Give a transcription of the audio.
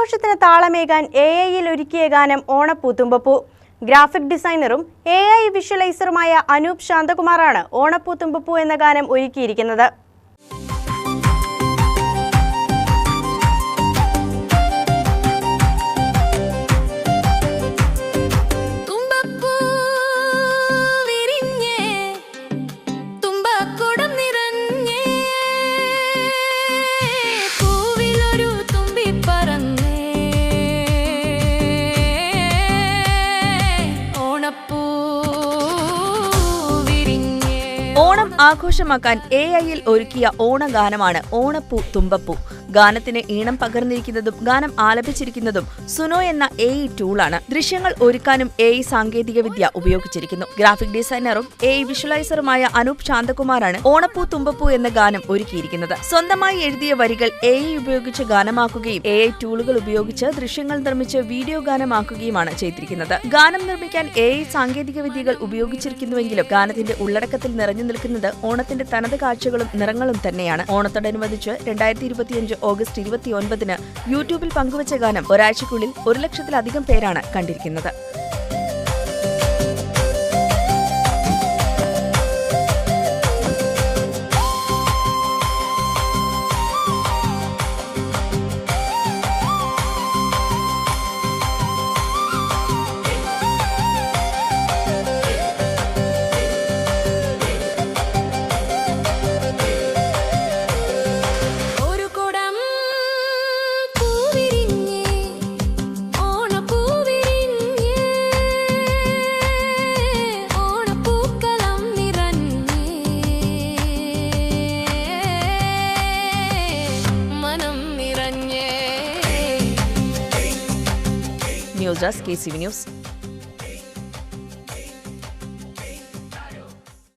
ഓണാഘോഷത്തിന് താളമേകാൻ A ഐയിൽ ഒരുക്കിയ ഗാനം ഓണപ്പൂത്തുമ്പപ്പൂ. ഗ്രാഫിക് ഡിസൈനറും എ ഐ വിഷ്വലൈസറുമായ അനൂപ് ശാന്തകുമാറാണ് ഓണപ്പൂത്തുമ്പപ്പൂ എന്ന ഗാനം ഒരുക്കിയിരിക്കുന്നത്. ആഘോഷമാക്കാൻ എ ഐയിൽ ഒരുക്കിയ ഓണഗാനമാണ് ഓണപ്പൂ തുമ്പപ്പൂ. ഗാനത്തിന് ഈണം പകർന്നിരിക്കുന്നതും ഗാനം ആലപിച്ചിരിക്കുന്നതും സുനോ എന്ന എ ഇ ടൂളാണ് ദൃശ്യങ്ങൾ ഒരുക്കാനും എ ഇ സാങ്കേതികവിദ്യ ഉപയോഗിച്ചിരിക്കുന്നു. ഗ്രാഫിക് ഡിസൈനറും എ ഇ വിഷ്വലൈസറുമായ അനൂപ് ശാന്തകുമാറാണ് ഓണപ്പൂ തുമ്പപ്പൂ എന്ന ഗാനം ഒരുക്കിയിരിക്കുന്നത്. സ്വന്തമായി എഴുതിയ വരികൾ എ ഇ ഉപയോഗിച്ച് ഗാനമാക്കുകയും എ ഐ ടൂളുകൾ ഉപയോഗിച്ച് ദൃശ്യങ്ങൾ നിർമ്മിച്ച് വീഡിയോ ഗാനമാക്കുകയുമാണ് ചെയ്തിരിക്കുന്നത്. ഗാനം നിർമ്മിക്കാൻ എ ഐ സാങ്കേതിക വിദ്യകൾ ഉപയോഗിച്ചിരിക്കുന്നുവെങ്കിലും ഗാനത്തിന്റെ ഉള്ളടക്കത്തിൽ നിറഞ്ഞു നിൽക്കുന്നത് ഓണത്തിന്റെ തനത് കാഴ്ചകളും നിറങ്ങളും തന്നെയാണ്. ഓണത്തോടനുബന്ധിച്ച് രണ്ടായിരത്തി ഇരുപത്തിയഞ്ച് ഓഗസ്റ്റ് ഇരുപത്തിയൊൻപതിന് യൂട്യൂബിൽ പങ്കുവച്ച ഗാനം ഒരാഴ്ചയ്ക്കുള്ളിൽ ഒരു ലക്ഷത്തിലധികം പേരാണ് കണ്ടിരിക്കുന്നത്. News. Just Case News.